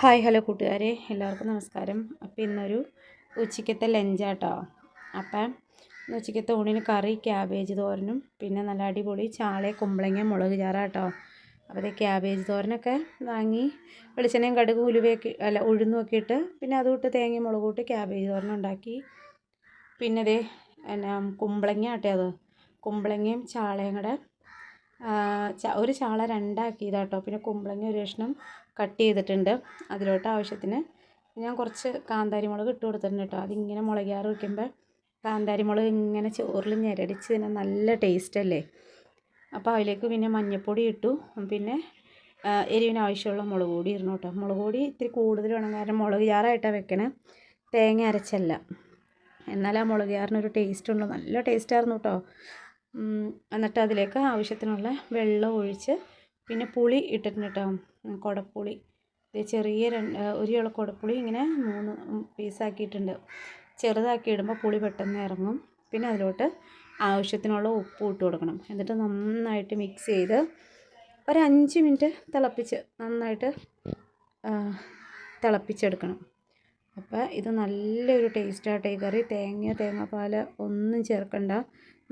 Hi hello കൂട്ടുകാരെ. എല്ലാവർക്കും നമസ്കാരം. അപ്പോൾ ഇന്നൊരു ഉച്ചക്കത്തെ ലഞ്ചാട്ടോ. അപ്പം ഇന്ന് ഉച്ചയ്ക്കത്തെ ഊണിന് കറി ക്യാബേജ് തോരനും പിന്നെ നല്ല അടിപൊളി ചാള കുമ്പളങ്ങ മുളക് ചാറാട്ടോ. അപ്പോൾ ക്യാബേജ് തോരനൊക്കെ വാങ്ങി വെളിച്ചെണ്ണയും കടുക് ഉലുവയൊക്കെ അല്ല ഉഴുന്നും ഒക്കെ ഇട്ട് പിന്നെ അതുകൊണ്ട് തേങ്ങയും മുളക് ഇട്ട് ക്യാബേജ് തോരൻ ഉണ്ടാക്കി. പിന്നെ അതേ എന്നാ കുമ്പളങ്ങ ആട്ടെ അത്. കുമ്പളങ്ങയും ചാളയും കൂടെ ഒരു ചാള രണ്ടാക്കിയതാട്ടോ. പിന്നെ കുമ്പളങ്ങ ഒരു കഷ്ണം കട്ട് ചെയ്തിട്ടുണ്ട് അതിലോട്ട് ആവശ്യത്തിന്. ഞാൻ കുറച്ച് കാന്താരി മുളക് ഇട്ട് കൊടുത്തിട്ടുണ്ട് കേട്ടോ. അതിങ്ങനെ മുളകാറ് വയ്ക്കുമ്പോൾ കാന്താരി മുളക് ഇങ്ങനെ ചോറിൽ ഞെരടിച്ച് തന്നെ നല്ല ടേസ്റ്റ് അല്ലേ? അപ്പോൾ അതിലേക്ക് പിന്നെ മഞ്ഞൾപ്പൊടി ഇട്ടു. പിന്നെ എരിവിന് ആവശ്യമുള്ള മുളക് പൊടി ഇടണം കേട്ടോ. മുളക് പൊടി ഇത്തിരി കൂടുതൽ വേണം. കാരണം മുളക് ചാറായിട്ടാണ് വെക്കണേ. തേങ്ങ അരച്ചല്ല. എന്നാൽ ആ മുളക് ചാറിനൊരു ടേസ്റ്റ് ഉണ്ട്. നല്ല ടേസ്റ്റായിരുന്നു കേട്ടോ. എന്നിട്ട് അതിലേക്ക് ആവശ്യത്തിനുള്ള വെള്ളം ഒഴിച്ച് പിന്നെ പുളി ഇട്ടിട്ടുണ്ട് കേട്ടോ കുടപ്പുളി. ചെറിയ രണ്ട് ഒരു ഇള കുടപ്പുളി ഇങ്ങനെ മൂന്ന് പീസാക്കിയിട്ടുണ്ട് ചെറുതാക്കി ഇടുമ്പോൾ പുളി പെട്ടെന്ന് ഇറങ്ങും. പിന്നെ അതിലോട്ട് ആവശ്യത്തിനുള്ള ഉപ്പ് ഇട്ട് കൊടുക്കണം. എന്നിട്ട് നന്നായിട്ട് മിക്സ് ചെയ്ത് ഒരു അഞ്ച് മിനിറ്റ് തിളപ്പിച്ച് നന്നായിട്ട് തിളപ്പിച്ചെടുക്കണം. അപ്പോൾ ഇത് നല്ലൊരു ടേസ്റ്റാട്ടോ. ഈ കറി തേങ്ങ തേങ്ങാപ്പാൽ ഒന്നും ചേർക്കണ്ട.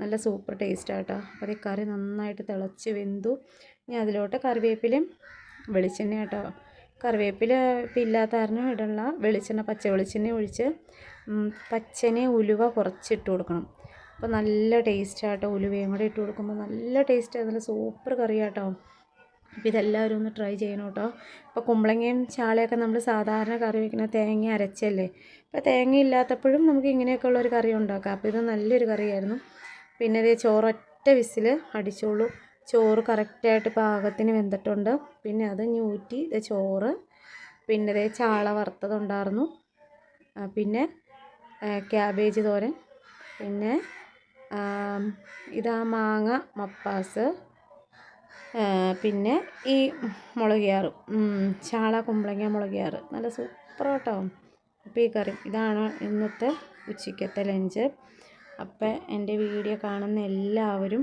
നല്ല സൂപ്പർ ടേസ്റ്റാട്ടോ. അപ്പോൾ ഈ കറി നന്നായിട്ട് തിളച്ച് വെന്തു. ഇനി അതിലോട്ട് കറിവേപ്പിലയും വെളിച്ചെണ്ണ കേട്ടോ. കറിവേപ്പില ഇപ്പം ഇല്ലാത്ത കാരണം വെളിച്ചെണ്ണ പച്ച വെളിച്ചെണ്ണ ഒഴിച്ച് പച്ചനെ ഉലുവ കുറച്ചിട്ട് കൊടുക്കണം. അപ്പോൾ നല്ല ടേസ്റ്റാട്ടോ. ഉലുവയും കൂടെ ഇട്ട് കൊടുക്കുമ്പോൾ നല്ല ടേസ്റ്റ്. നല്ല സൂപ്പർ കറിയാട്ടോ. അപ്പോൾ ഇതെല്ലാവരും ഒന്ന് ട്രൈ ചെയ്യണം കേട്ടോ ഇപ്പോൾ കുമ്പളങ്ങയും ചാളയൊക്കെ നമ്മൾ സാധാരണ കറി വയ്ക്കുന്ന തേങ്ങ അരച്ചല്ലേ? അപ്പോൾ തേങ്ങ ഇല്ലാത്തപ്പോഴും നമുക്ക് ഇങ്ങനെയൊക്കെ ഉള്ളൊരു കറി ഉണ്ടാക്കാം. അപ്പോൾ ഇത് നല്ലൊരു കറിയായിരുന്നു. പിന്നെ ഇത് ചോറൊറ്റ വിസിൽ അടിച്ചോളൂ. ചോറ് കറക്റ്റായിട്ട് പാകത്തിന് വെന്തിട്ടുണ്ട്. പിന്നെ അത് ഞൂറ്റി ഇത് ചോറ് പിന്നെ ഇത് ചാള വറുത്തതുണ്ടായിരുന്നു. പിന്നെ ക്യാബേജ് തോരൻ. പിന്നെ ഇതാ മാങ്ങ മപ്പാസ് പിന്നെ ഈ മുളക് ചാറ് ചാള കുമ്പളങ്ങ മുളക് നല്ല സൂപ്പർ കേട്ടോ അപ്പോൾ ഈ കറി ഇതാണ് ഇന്നത്തെ ഉച്ചയ്ക്കത്തെ ലഞ്ച് അപ്പോൾ എന്റെ വീഡിയോ കാണുന്ന എല്ലാവരും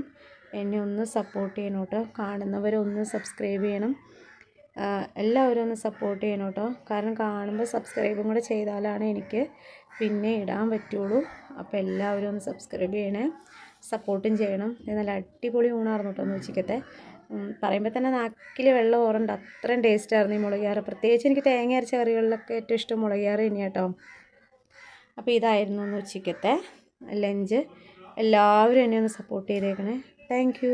എന്നെ ഒന്ന് സപ്പോർട്ട് ചെയ്യണം കേട്ടോ. കാണുന്നവരൊന്ന് സബ്സ്ക്രൈബ് ചെയ്യണം. എല്ലാവരും ഒന്ന് സപ്പോർട്ട് ചെയ്യണം കേട്ടോ. കാരണം കാണുമ്പോൾ സബ്സ്ക്രൈബും കൂടെ ചെയ്താലാണ് എനിക്ക് പിന്നെ ഇടാൻ പറ്റുള്ളൂ. അപ്പോൾ എല്ലാവരും ഒന്ന് സബ്സ്ക്രൈബ് ചെയ്യണേ. സപ്പോർട്ടും ചെയ്യണം. നല്ല അടിപൊളി ഊണായിരുന്നു കേട്ടോ ഒന്ന് ഉച്ചയ്ക്കത്തെ. പറയുമ്പോൾ തന്നെ നാക്കിൽ വെള്ളം ഓറണ്ട്. അത്രയും ടേസ്റ്റായിരുന്നു ഈ മുളകാറ് പ്രത്യേകിച്ച് എനിക്ക് തേങ്ങ അരച്ച കറികളിലൊക്കെ ഏറ്റവും ഇഷ്ടം മുളകാറ് ഇനി കേട്ടോ അപ്പോൾ ഇതായിരുന്നു ഒന്ന് ഉച്ചയ്ക്കത്തെ ലഞ്ച് എല്ലാവരും എന്നെ ഒന്ന് സപ്പോർട്ട് ചെയ്തേക്കണേ. താങ്ക്